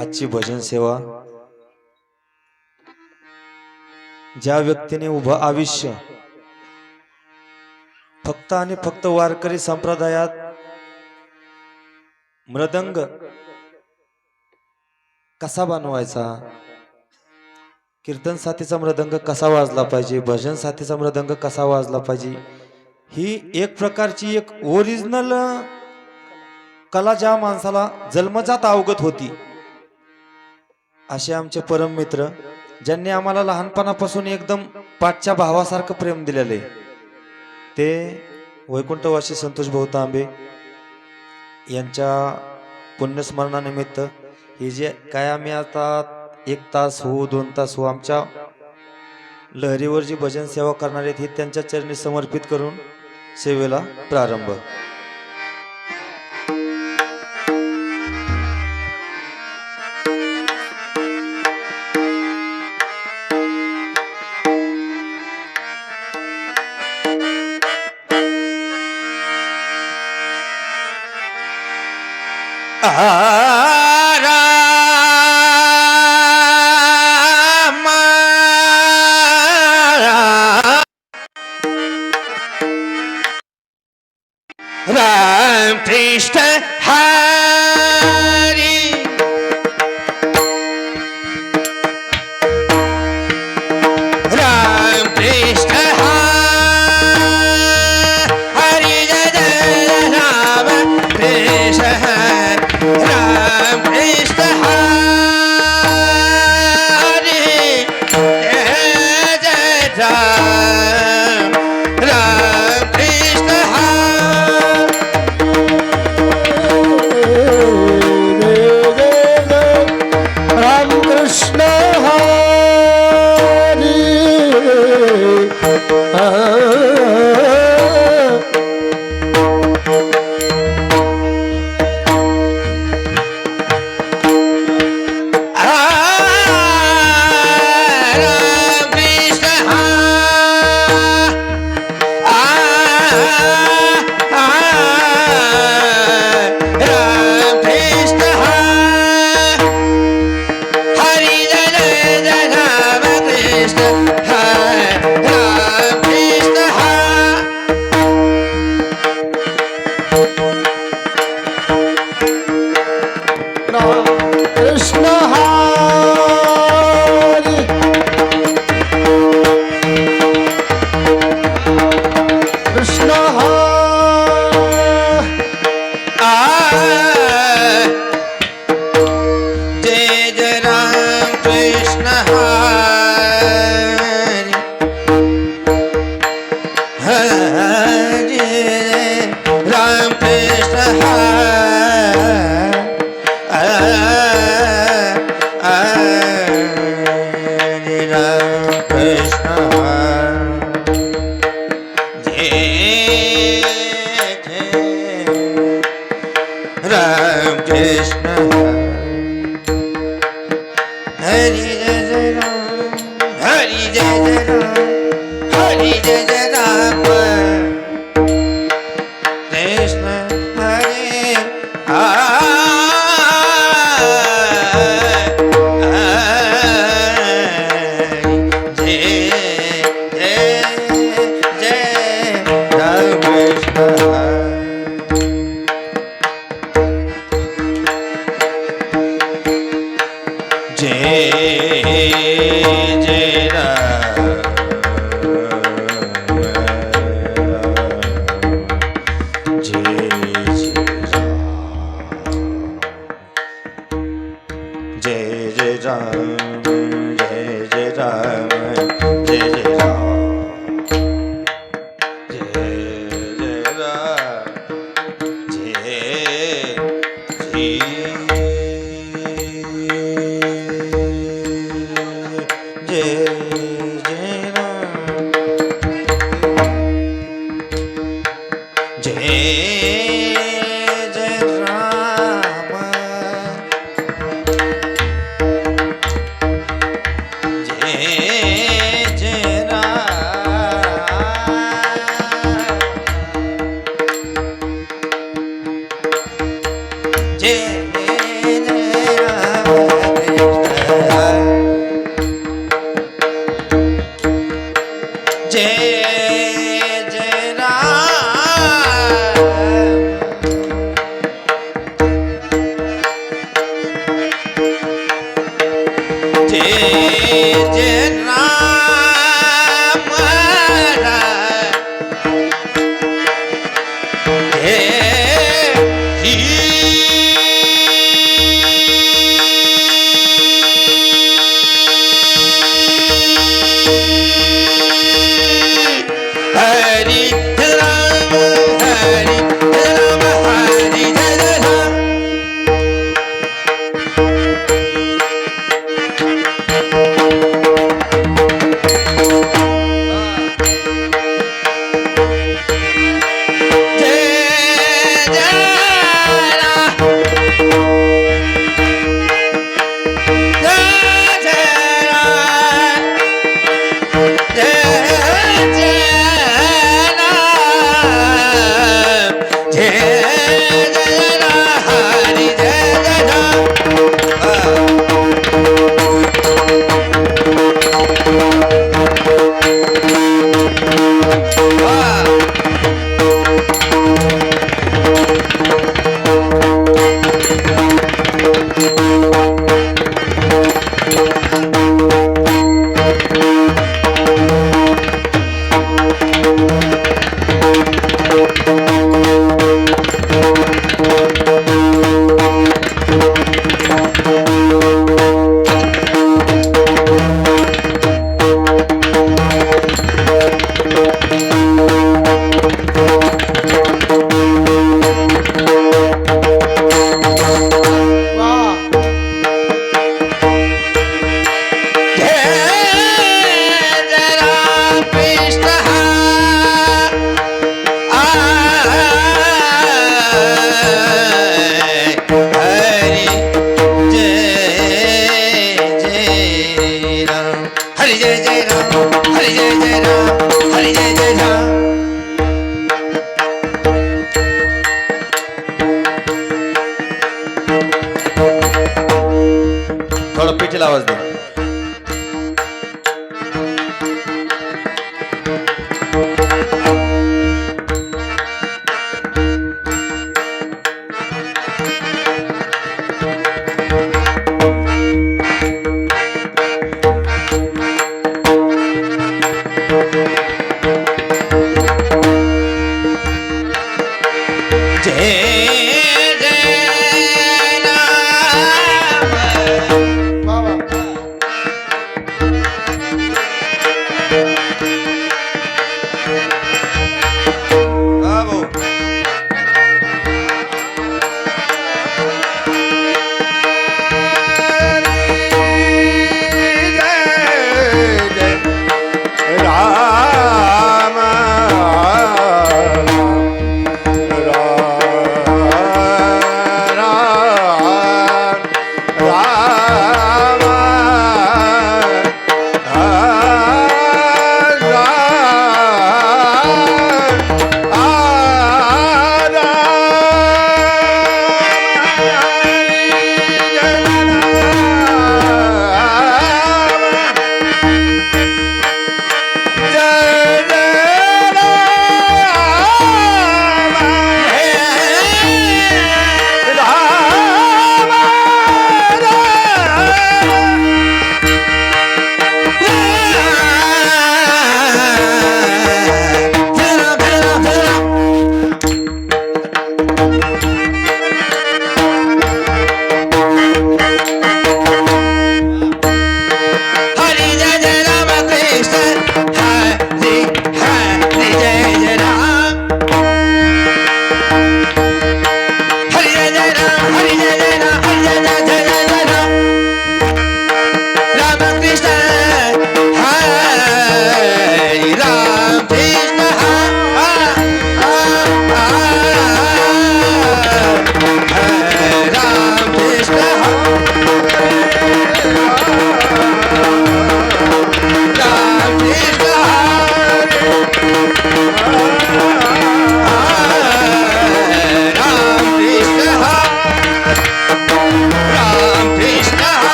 आजची भजन सेवा. ज्या व्यक्तीने उभं आयुष्य फक्त आणि फक्त वारकरी संप्रदायात मृदंग कसा बनवायचा? कीर्तन साथीचा मृदंग कसा वाजला पाहिजे? भजन साथीचा मृदंग कसा वाजला पाहिजे? ही एक प्रकारची एक ओरिजिनल कला ज्या माणसाला जन्मजात अवगत होती. असे आमचे परम मित्र ज्यांनी आम्हाला लहानपणापासून एकदम पाठच्या भावासारखं प्रेम दिलेलं आहे. ते वैकुंठवासी संतोष भाऊ तांबे यांच्या पुण्यस्मरणानिमित्त हे जे काय आम्ही आता एक तास हो दोन तास हो आमच्या लहरीवर जी भजन सेवा करणार आहेत ही त्यांच्या चरणी समर्पित करून सेवेला प्रारंभ. जय Música थोडं आवाज दे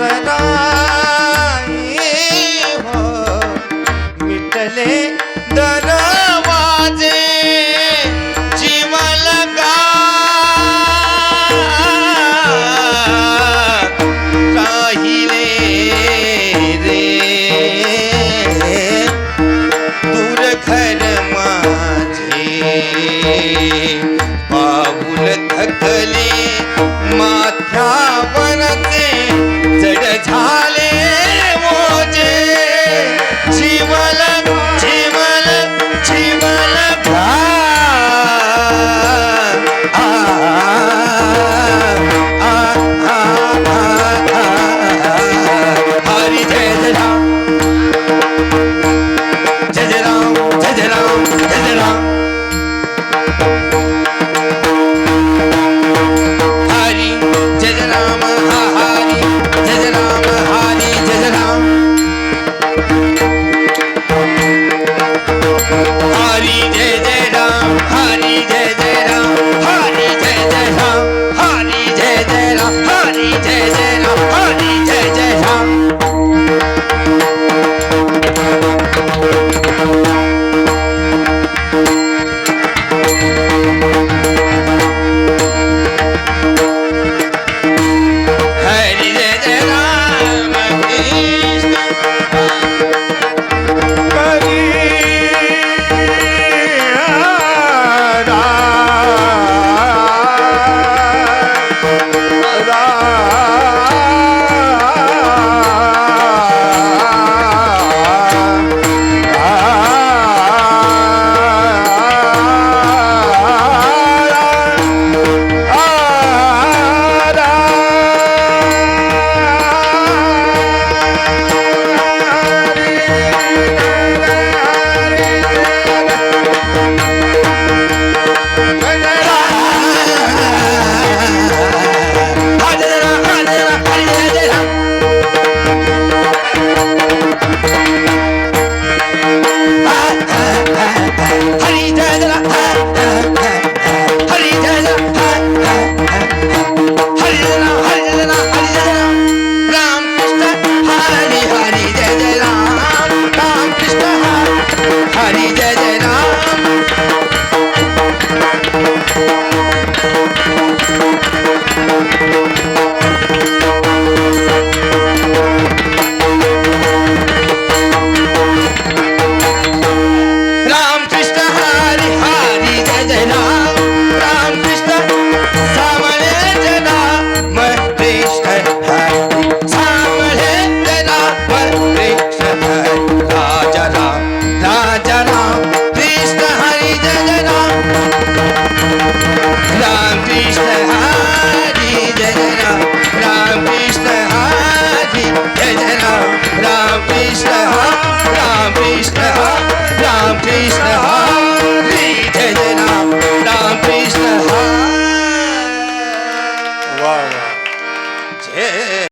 যায় না